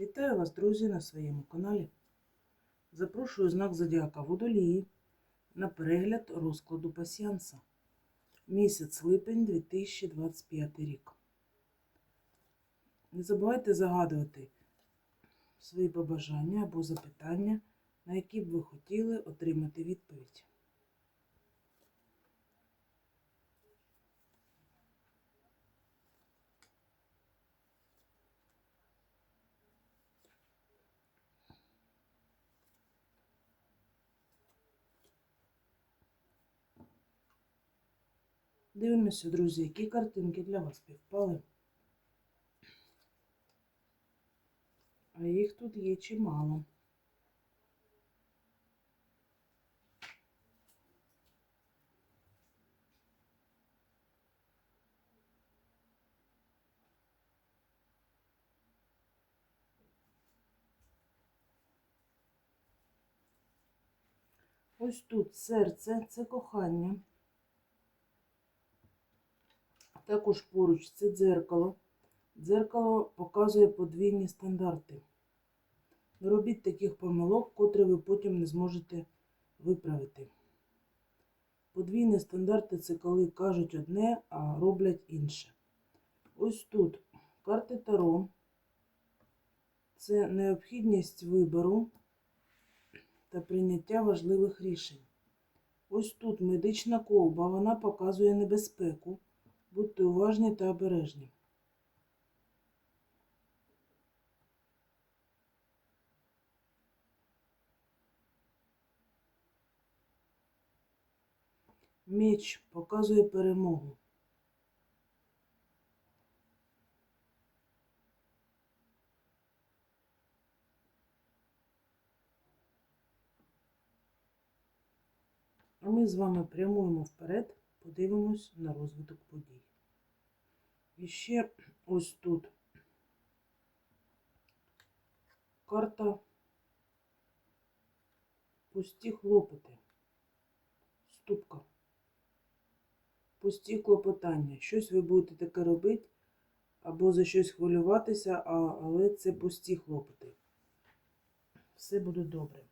Вітаю вас, друзі, на своєму каналі. Запрошую знак Зодіака Водолії на перегляд розкладу пасіанса. Місяць липень 2025 рік. Не забувайте загадувати свої побажання або запитання, на які б ви хотіли отримати відповідь. Дивимося, друзі, які картинки для вас співпали. А їх тут є чимало. Ось тут серце це кохання. Також поруч це дзеркало. Дзеркало показує подвійні стандарти. Не робіть таких помилок, котрі ви потім не зможете виправити. Подвійні стандарти це коли кажуть одне, а роблять інше. Ось тут карти Таро. Це необхідність вибору та прийняття важливих рішень. Ось тут медична колба, вона показує небезпеку. Будьте уважні та обережні. Меч показує перемогу. А ми з вами прямуємо вперед, подивимось на розвиток подій. І ще ось тут карта пусті хлопоти, ступка, пусті клопотання. Щось ви будете таке робити, або за щось хвилюватися, але це пусті хлопоти. Все буде добре.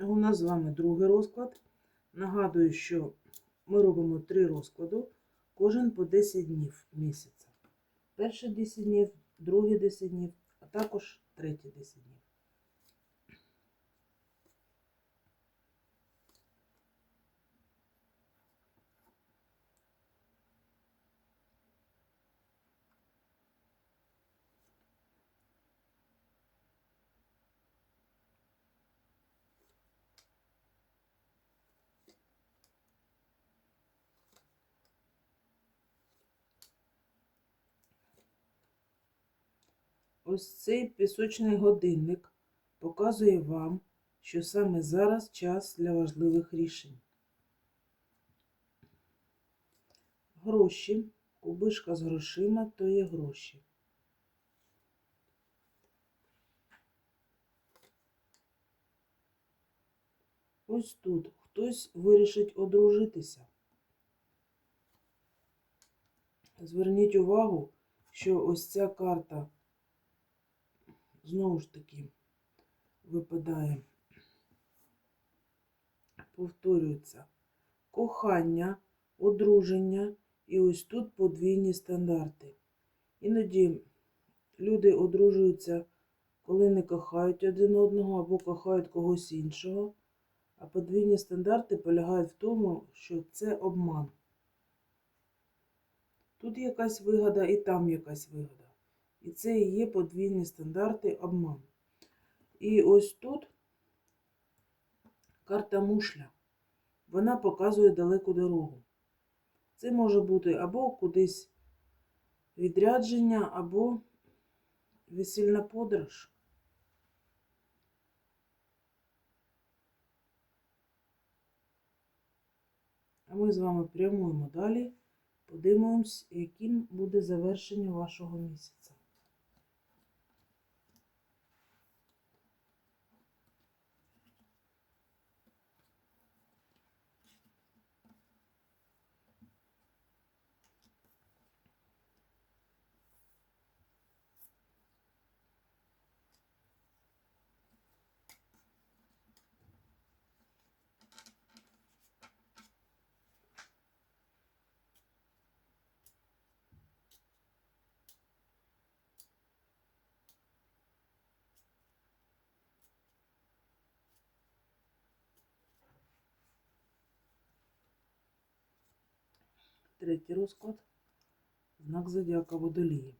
У нас з вами другий розклад. Нагадую, що ми робимо три розклади, кожен по 10 днів місяця. Перші 10 днів, другі 10 днів, а також треті 10 днів. Ось цей пісочний годинник показує вам, що саме зараз час для важливих рішень. Гроші, кубишка з грошима то є гроші. Ось тут хтось вирішить одружитися. Зверніть увагу, що ось ця карта знову ж таки випадає, повторюється, кохання, одруження і ось тут подвійні стандарти. Іноді люди одружуються, коли не кохають один одного або кохають когось іншого, а подвійні стандарти полягають в тому, що це обман. Тут якась вигода і там якась вигода. І це і є подвійні стандарти обман. І ось тут карта мушля. Вона показує далеку дорогу. Це може бути або кудись відрядження, або весільна подорож. А ми з вами прямуємо далі. Подивимось, яким буде завершення вашого місяця. Третій розклад. Знак зодіака водолії.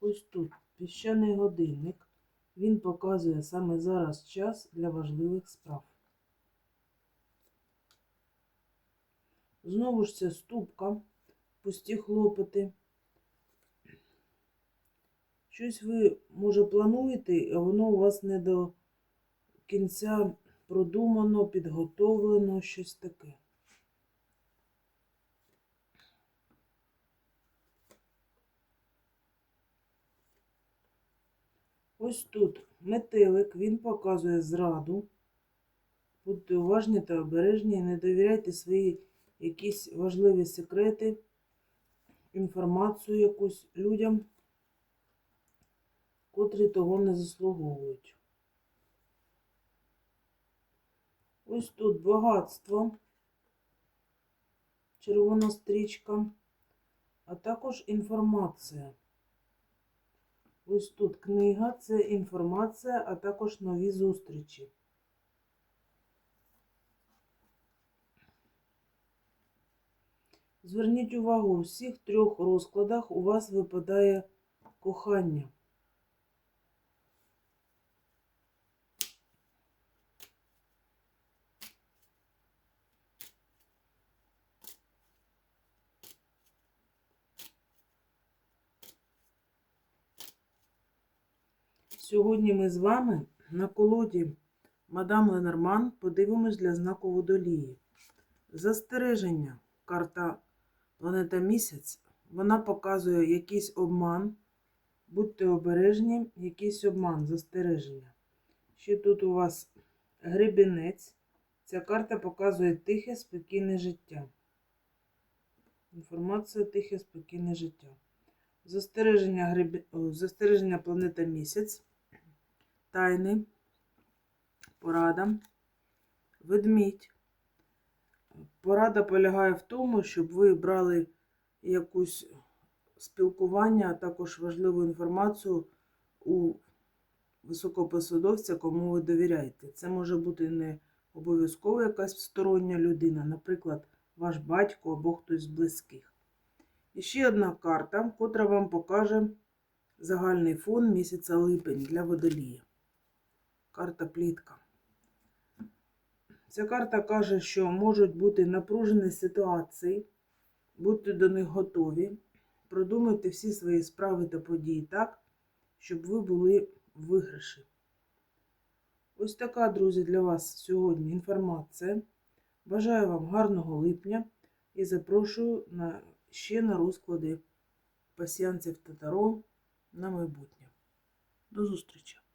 Ось тут піщаний годинник. Він показує саме зараз час для важливих справ. Знову ж це ступка, пусті хлопоти. Щось ви, може, плануєте, а воно у вас не до кінця продумано, підготовлено, щось таке. Ось тут метелик, він показує зраду. Будьте уважні та обережні, не довіряйте свої якісь важливі секрети, інформацію якусь людям, котрі того не заслуговують. Ось тут багатство, червона стрічка, а також інформація. Ось тут книга, це інформація, а також нові зустрічі. Зверніть увагу, у всіх трьох розкладах у вас випадає кохання. Сьогодні ми з вами на колоді Мадам Ленорман подивимось для знаку водолії. Застереження. Карта Планета Місяць. Вона показує якийсь обман. Будьте обережні, якийсь обман, застереження. Ще тут у вас гребінець. Ця карта показує тихе, спокійне життя. Інформація тихе, спокійне життя. Застереження, гребі... Застереження планета місяць. Тайни. Порада. Ведмідь. Порада полягає в тому, щоб ви брали якусь спілкування, а також важливу інформацію у високопосадовця, кому ви довіряєте. Це може бути не обов'язково якась стороння людина, наприклад, ваш батько або хтось з близьких. І ще одна карта, котра вам покаже загальний фон місяця липень для водолія. Карта плітка. Ця карта каже, що можуть бути напружені ситуації, будьте до них готові, продумайте всі свої справи та події так, щоб ви були в виграші. Ось така, друзі, для вас сьогодні інформація. Бажаю вам гарного липня і запрошую на, ще на розклади пасіянців та таро на майбутнє. До зустрічі!